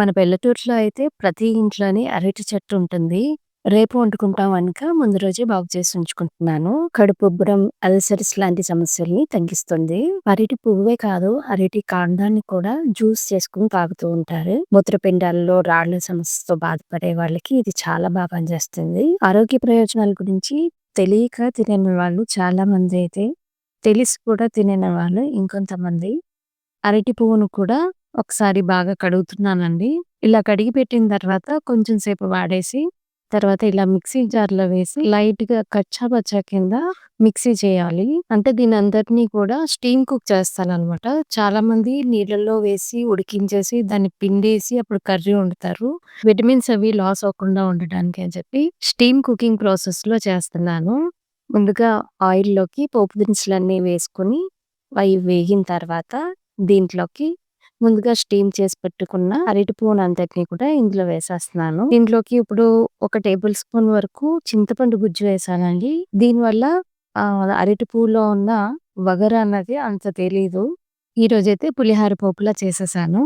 మన పల్లెటూరులో అయితే ప్రతి ఇంట్లోని అరటి చెట్టు ఉంటుంది. రేపు వండుకుంటాం అనక ముందు రోజే బాగు చేసి ఉంచుకుంటున్నాను. కడుపుబ్బరం, అల్సర్స్ లాంటి సమస్యల్ని తగ్గిస్తుంది. అరటి పువ్వే కాదు అరటి కాండాన్ని కూడా జ్యూస్ చేసుకొని తాగుతూ ఉంటారు. మూత్రపిండాల్లో రాళ్ళ సమస్యతో బాధపడే వాళ్ళకి ఇది చాలా బాగా పనిచేస్తుంది. ఆరోగ్య ప్రయోజనాల గురించి తెలియక తినని వాళ్ళు చాలా మంది అయితే తెలిసి కూడా తినని వాళ్ళు ఇంకొంతమంది అరటి పువ్వును కూడా ఒకసారి బాగా కడుగుతున్నానండి. ఇలా కడిగి పెట్టిన తర్వాత కొంచెం సేపు వాడేసి, తర్వాత ఇలా మిక్సీ జార్‌లో వేసి లైట్‌గా కచ్చా పచ్చా కింద మిక్సీ చేయాలి. అంటే దీని అందరినీ కూడా స్టీమ్ కుక్ చేస్తాననమాట. చాలామంది నీళ్ళల్లో వేసి ఉడికించేసి దాన్ని పిండేసి అప్పుడు కర్రీ వండుతారు. విటమిన్స్ అవి లాస్ అవ్వకుండా ఉండడానికి అని చెప్పి స్టీమ్ కుకింగ్ ప్రాసెస్‌లో చేస్తున్నాను. ముందుగా ఆయిల్‌లోకి పోపు దినుసులన్నీ వేసుకొని అవి వేగిన తర్వాత దీంట్లోకి ముందుగా స్టీమ్ చేసి పెట్టుకున్న అరటి పువ్వునంతటిని కూడా ఇందులో వేసేస్తున్నాను. దీంట్లోకి ఇప్పుడు ఒక టేబుల్ స్పూన్ వరకు చింతపండు గుజ్జు వేసానండి. దీనివల్ల ఆహ్, అరటి పువ్వులో ఉన్న వగరు అన్నది అంత తెలీదు. ఈరోజైతే పులిహార పోపులా చేసేసాను.